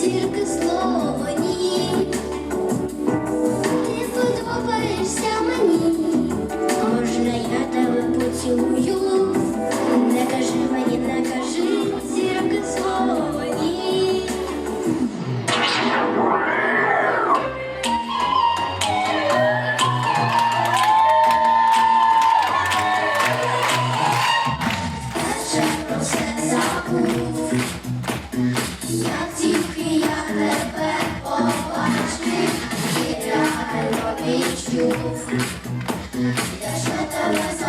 тільки Yes, yes, yes, yes,